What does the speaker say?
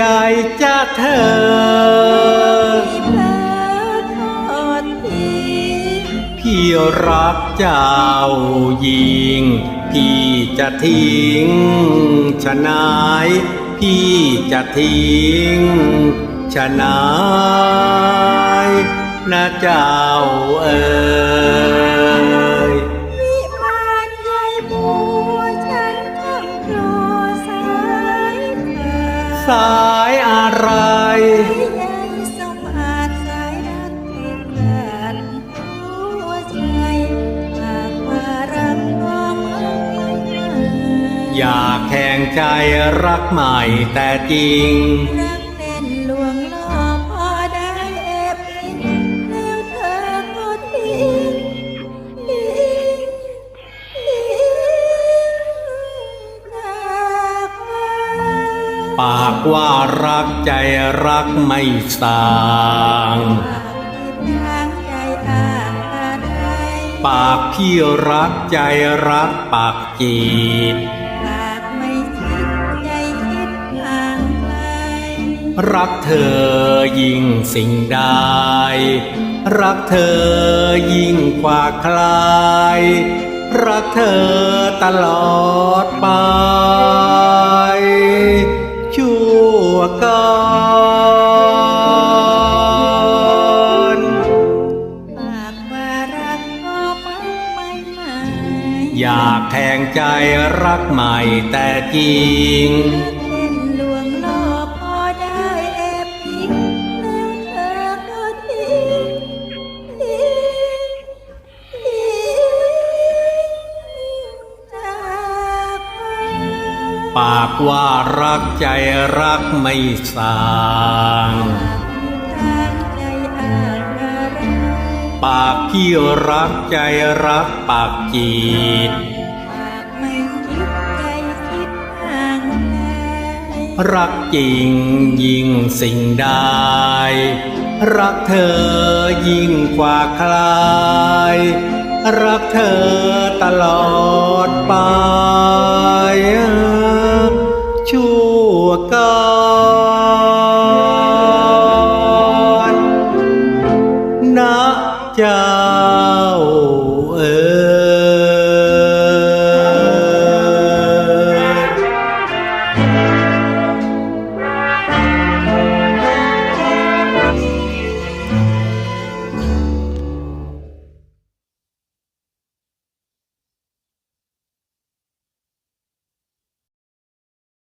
ญ่จะเธอที่เธอ พี่รักเจ้ายิง พี่จะทิ้งชะนาย พี่จะทิ้งชะนายนะเจ้าเอ๋ สายอะไรที่ใหญ่สมอาจสายรักที่เกิดหัวใจหากว่ารักก็มันไม่อยากแข่งใจรักใหม่แต่จริง ปากว่ารักใจรักไม่สางทางปากพี่รักใจรักปากจีดปากไม่คิดใจคิดห่างไกลรักเธอยิ่งสิ่งใดรักเธอยิ่งกว่าใคร รักเธอตลอดไป อยากแทงใจรักใหม่แต่จริง เล่นลวงล่อพอได้แอบพิงแล้วเธอก็ทิ้งทิ้งทิ้งจากไปปากว่ารักใจรักไม่สาง ที่รักใจรักปากจีดรักจริงยิ่งสิ่งใดรักเธอยิ่งกว่าใคร รักเธอตลอดไปชั่วกา cha